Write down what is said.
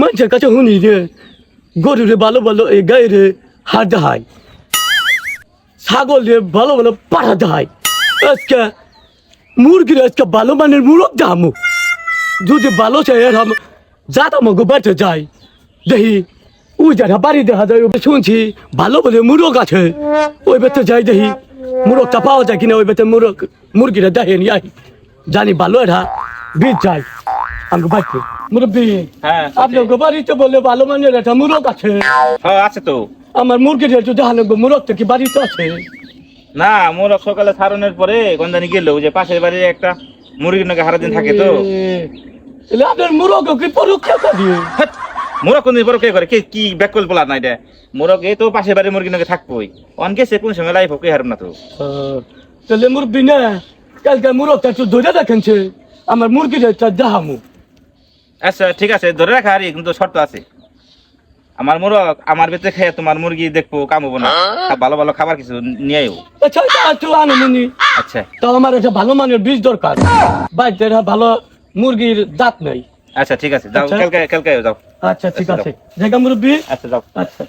মানুষের কাছে শুনি রে গরুরে ভালো ভালো এই গায়ে রে হাত দেখায় ছাগল রে ভালো ভালো পাঠা দেখায় আজকে মুরগির আজকে ভালো মানের মুরগ দামু। যদি ভালো চাই এরকম যাতা মগো বেঁচে যায় দেখি, ওই যারা বাড়ি দেখা যায়, ওই শুনছি ভালো বলে মুরগ আছে। ওই বেতে যাই দেখি, মুরগটা পাওয়া যায় কিনা, ওই বেতে মুরগ মুরগিটা দেখে নিয়ে জানি ভালো এটা বীজ যায় আমাকে বাড়িতে। মুরব্বী হ্যাঁ আপনাকে বাড়িতে বলে ভালো মানের একটা মুরগ আছে। হ্যাঁ আছে তো। আমার মুরগির একটু দেখানো গো মুরগ তো কি বাড়িতে আছে? না মোর সকালে সারণের পরে গন্ধানি গেল যে পাশের বাড়ির একটা মুরগির নাকি হারা দিন থাকে তো। এলে আপনার মুরগ কি পরীক্ষা করি মোরগ কোনদিন কে করে কি কি ব্যাকল বলা নাই রে। মোরগ এই তো পাশের বাড়ির মুরগির নাকি থাকবোই। অনকে সে কোন সময় লাইফ কে হারম না তো। তাহলে মুরব্বী না কালকে মুরগটা একটু ধরে দেখেনছে আমার মুরগির একটা দেখামু। আচ্ছা ঠিক আছে ধরে রাখা আরে কিন্তু শর্ত আছে। আমার মোরগ আমার বেতে খেয়ে তোমার মুরগি দেখব কামবো না। ভালো ভালো খাবার কিছু নিয়ে আইও। আচ্ছা তো আচ্ছা। আমার একটা ভালো মানের বীজ দরকার। বাড়িতে ভালো মুরগির দাঁত নেই। আচ্ছা ঠিক আছে যাও আচ্ছা। কালকে কালকে যাও। আচ্ছা ঠিক আচ্ছা, আছে। জায়গা মুরব্বী? আচ্ছা যাও। আচ্ছা।